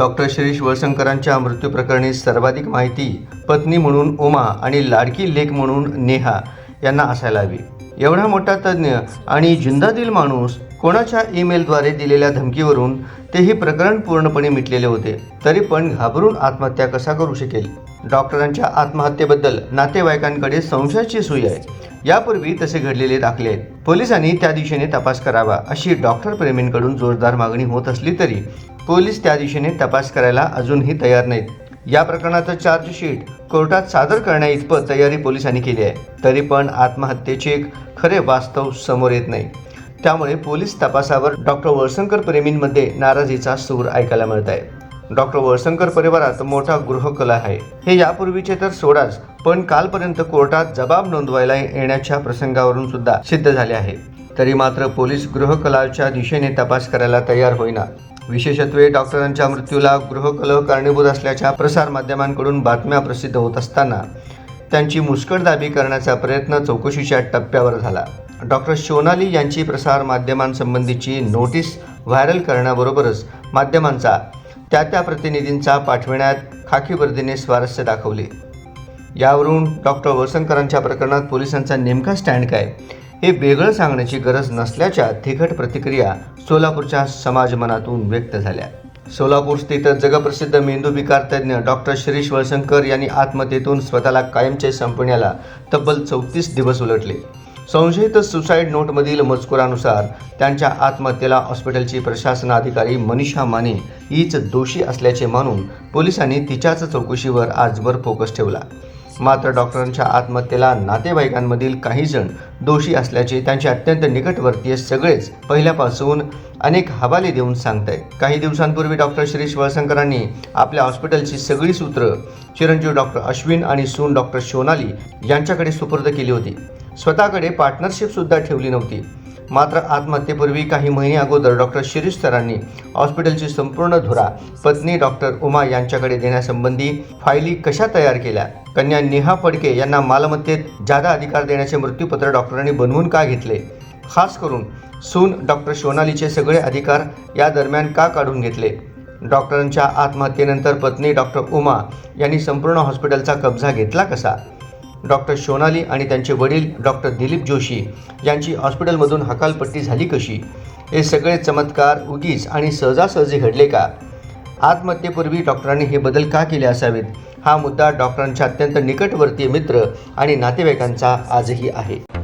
Doctor Shirish वळसंकरांच्या मृत्यू प्रकरणी सर्वाधिक माहिती पत्नी म्हणून उमा आणि लाडकी लेख म्हणून नेहा यांना असायला हवी. एवढा मोठा तज्ज्ञ आणि जिंदादिल माणूस कोणाच्या ईमेलद्वारे दिलेल्या धमकीवरून तेही प्रकरण पूर्णपणे मिटलेले होते. तरी पण घाबरून आत्महत्या कसा करू शकेल? डॉक्टरांच्या आत्महत्येबद्दल नातेवाईकांकडे संशयाची सुई आहे. यापूर्वी तसे घडलेले दाखले आहेत. पोलिसांनी त्या दिशेने तपास करावा अशी डॉक्टर प्रेमींकडून जोरदार मागणी होत असली तरी पोलीस त्या दिशेने तपास करायला अजूनही तयार नाहीत. या प्रकरणाचं चार्जशीट कोर्टात सादर करण्याइतपत तयारी पोलिसांनी केली आहे. तरी पण आत्महत्येचे खरे वास्तव समोर येत नाही. त्यामुळे पोलीस तपासावर डॉक्टर वळसंकर प्रेमींमध्ये नाराजीचा सूर ऐकायला मिळत आहे. डॉक्टर वळसंकर परिवारात मोठा गृहकला आहे. हे यापूर्वीचे तर सोडाच पण कालपर्यंत कोर्टात जबाब नोंदवायला येण्याच्या प्रसंगावरून सुद्धा सिद्ध झाले आहे. तरी मात्र पोलीस गृहकलाच्या दिशेने तपास करायला तयार होईना. विशेषत्वे डॉक्टरांच्या मृत्यूला गृहकलह कारणीभूत असल्याच्या प्रसारमाध्यमांकडून बातम्या प्रसिद्ध होत असताना त्यांची मुस्कटदाबी करण्याचा प्रयत्न चौकशीच्या टप्प्यावर झाला. डॉक्टर सोनाली यांची प्रसारमाध्यमांसंबंधीची नोटीस व्हायरल करण्याबरोबरच माध्यमांचा त्या त्या प्रतिनिधींचा पाठविण्यात खाकी वर्दीने स्वारस्य दाखवले. यावरून डॉक्टर वळसंकरांच्या प्रकरणात पोलिसांचा नेमका स्टँड काय हे वेगळं सांगण्याची गरज नसल्याच्या तिखट प्रतिक्रिया सोलापूरच्या समाज मनातून व्यक्त झाल्या. सोलापूर स्थित जगप्रसिद्ध मेंदू विकार तज्ज्ञ डॉक्टर शिरीष वळशंकर यांनी आत्महत्येतून स्वतःला कायमचे संपवण्याला तब्बल चौतीस दिवस उलटले. संशयित सुसाईड नोटमधील मजकुरानुसार त्यांच्या आत्महत्येला हॉस्पिटलची प्रशासनाधिकारी मनीषा माने हीच दोषी असल्याचे मानून पोलिसांनी तिच्याच चौकशीवर आजवर फोकस ठेवला. मात्र डॉक्टरांच्या आत्महत्येला नातेवाईकांमधील काही जण दोषी असल्याचे त्यांचे अत्यंत निकटवर्तीय सगळेच पहिल्यापासून अनेक हवाले देऊन सांगतायत. काही दिवसांपूर्वी डॉक्टर शिरीष वळसंकरांनी आपल्या हॉस्पिटलची सगळी सूत्र चिरंजीव डॉक्टर अश्विन आणि सून डॉक्टर सोनाली यांच्याकडे सुपूर्द केली होती. स्वतःकडे पार्टनरशिप सुद्धा ठेवली नव्हती. मात्र आत्महत्येपूर्वी काही महिने अगोदर डॉक्टर शिरीष सरांनी हॉस्पिटलची संपूर्ण धुरा पत्नी डॉक्टर उमा यांच्याकडे देण्यासंबंधी फायली कशा तयार केल्या? कन्या नेहा फडके यांना मालमत्तेत जादा अधिकार देण्याचे मृत्यूपत्र डॉक्टरांनी बनवून का घेतले? खास करून सून डॉक्टर सोनालीचे सगळे अधिकार या दरम्यान का काढून घेतले? डॉक्टरांच्या आत्महत्येनंतर पत्नी डॉक्टर उमा यांनी संपूर्ण हॉस्पिटलचा कब्जा घेतला कसा? डॉक्टर सोनाली आणि त्यांचे वडील डॉक्टर दिलीप जोशी यांची हॉस्पिटलमधून हकालपट्टी झाली कशी? हे सगळे चमत्कार उगीच आणि सहजासहजी घडले का? आत्महत्येपूर्वी डॉक्टरांनी हे बदल का केले असावेत? हा मुद्दा डॉक्टरांच्या अत्यंत निकटवर्तीय मित्र आणि नातेवाईकांचा आजही आहे.